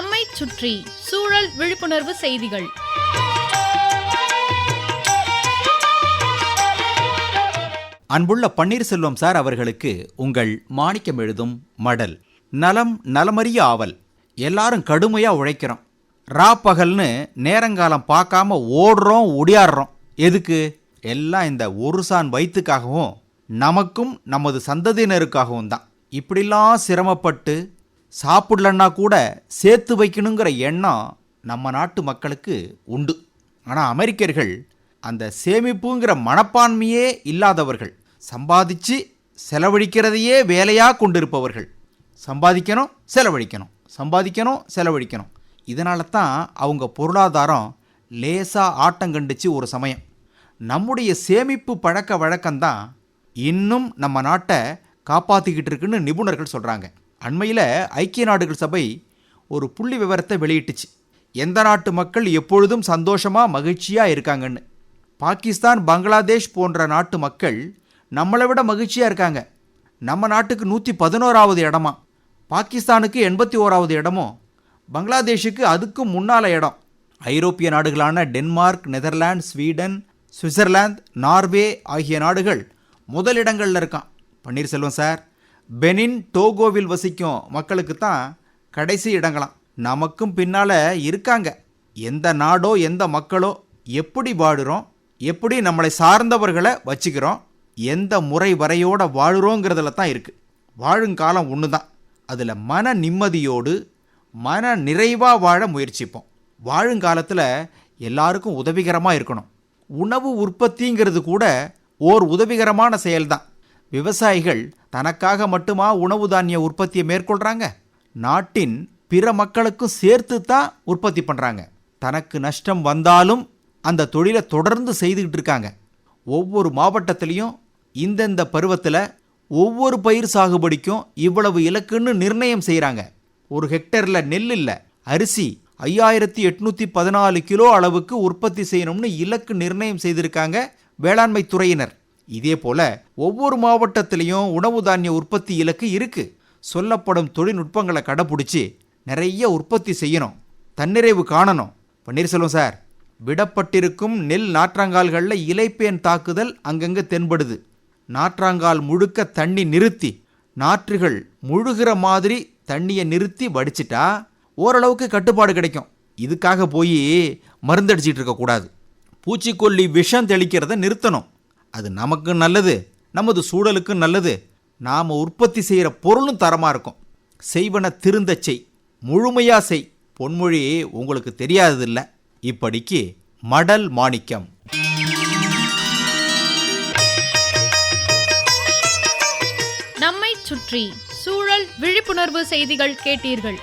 நம்மை சுற்றி சூழல் விழிப்புணர்வு செய்திகள். அன்புள்ள பன்னீர்செல்வம் சார் அவர்களுக்கு உங்கள் மாணிக்கம் எழுதும் மடல். நலம் நலமறிய ஆவல். எல்லாரும் கடுமையாக உழைக்கிறோம். ரா பகல்னு நேரங்காலம் பார்க்காம ஓடுறோம் ஒடியாடுறோம். எதுக்கு? எல்லாம் இந்த ஒரு சான் வயிற்றுக்காகவும் நமக்கும் நமது சந்ததியினருக்காகவும் தான். இப்படிலாம் சிரமப்பட்டு சாப்பிடலன்னா கூட சேர்த்து வைக்கணுங்கிற எண்ணம் நம்ம நாட்டு மக்களுக்கு உண்டு. ஆனால் அமெரிக்கர்கள் அந்த சேமிப்புங்கிற மனப்பான்மையே இல்லாதவர்கள். சம்பாதிச்சு செலவழிக்கிறதையே வேலையாக கொண்டிருப்பவர்கள். சம்பாதிக்கணும் செலவழிக்கணும். சம்பாதிக்கணும் செலவழிக்கணும். இதனால தான் அவங்க பொருளாதாரம் லேசாக ஆட்டம் கண்டுச்சு ஒரு சமயம். நம்முடைய சேமிப்பு பழக்க வழக்கம்தான் இன்னும் நம்ம நாட்டை காப்பாற்றிக்கிட்டு இருக்குன்னு நிபுணர்கள் சொல்கிறாங்க அண்மையில் ஐக்கிய நாடுகள் சபை ஒரு புள்ளி விவரத்தை வெளியிட்டுச்சு. எந்த நாட்டு மக்கள் எப்பொழுதும் சந்தோஷமாக மகிழ்ச்சியாக இருக்காங்கன்னு. பாகிஸ்தான் பங்களாதேஷ் போன்ற நாட்டு மக்கள் நம்மளை விட மகிழ்ச்சியாக இருக்காங்க. நம்ம நாட்டுக்கு நூற்றி பதினோராவது இடமா? பாகிஸ்தானுக்கு எண்பத்தி ஓராவது இடமும் பங்களாதேஷுக்கு அதுக்கும் முன்னால இடம். ஐரோப்பிய நாடுகளான Denmark Netherlands Sweden Switzerland Norway ஆகிய நாடுகள் முதலிடங்களில் இருக்கான். பன்னீர்செல்வம் சார். பெனின் டோகோவில் வசிக்கும் மக்களுக்கு தான் கடைசி இடங்களாம். நமக்கும் பின்னால் இருக்காங்க. எந்த நாடோ எந்த மக்களோ எப்படி வாடுறோம் எப்படி நம்மளை சார்ந்தவர்களை வச்சுக்கிறோம் எந்த முறை வரையோட வாழுறோங்கிறதுல தான் இருக்குது வாழுங்காலம் ஒன்று தான் அதில் மன நிம்மதியோடு மன நிறைவாக வாழ முயற்சிப்போம். வாழுங்காலத்தில் எல்லாருக்கும் உதவிகரமாக இருக்கணும். உணவு உற்பத்திங்கிறது கூட ஓர் உதவிகரமான செயல்தான். விவசாயிகள் தனக்காக மட்டுமா உணவு தானிய உற்பத்தியை மேற்கொள்கிறாங்க நாட்டின் பிற மக்களுக்கும் சேர்த்து தான் உற்பத்தி பண்ணுறாங்க தனக்கு நஷ்டம் வந்தாலும் அந்த தொழிலை தொடர்ந்து செய்துக்கிட்டு இருக்காங்க. ஒவ்வொரு மாவட்டத்திலையும் இந்தந்த பருவத்தில் ஒவ்வொரு பயிர் சாகுபடிக்கும் இவ்வளவு இலக்குன்னு நிர்ணயம் செய்கிறாங்க ஒரு ஹெக்டரில் நெல் இல்லை அரிசி ஐயாயிரத்தி எட்நூற்றி பதினாலு கிலோ அளவுக்கு உற்பத்தி செய்யணும்னு இலக்கு நிர்ணயம் செய்திருக்காங்க வேளாண்மை துறையினர். இதே போல ஒவ்வொரு மாவட்டத்திலையும் உணவு தானிய உற்பத்தி இலக்கு இருக்கு. சொல்லப்படும் தொழில்நுட்பங்களை கடைப்பிடிச்சி நிறைய உற்பத்தி செய்யணும். தன்னிறைவு காணணும். பன்னீர்செல்வம் சார் விடப்பட்டிருக்கும் நெல் நாற்றாங்கால்களில் இலைப்பேன் தாக்குதல் அங்கங்கே தென்படுது. நாற்றாங்கால் முழுக்க தண்ணி நிறுத்தி நாற்றுகள் முழுகிற மாதிரி தண்ணியை நிறுத்தி வடிச்சிட்டா ஓரளவுக்கு கட்டுப்பாடு கிடைக்கும். இதுக்காக போய் மருந்தடிச்சிட்டு இருக்கக்கூடாது பூச்சிக்கொல்லி விஷம் தெளிக்கிறத நிறுத்தணும். அது நமக்கு நல்லது நமது சூழலுக்கும் நல்லது. நாம் உற்பத்தி செய்கிற பொருளும் தரமாக இருக்கும். செய்வன திருந்த செய் முழுமையாக செய். பொன்மொழி உங்களுக்கு தெரியாததில்ல. இப்படிக்கு மடல் மாணிக்கம். நம்மை சுற்றி சூழல் விழிப்புணர்வு செய்திகள் கேட்டீர்கள்.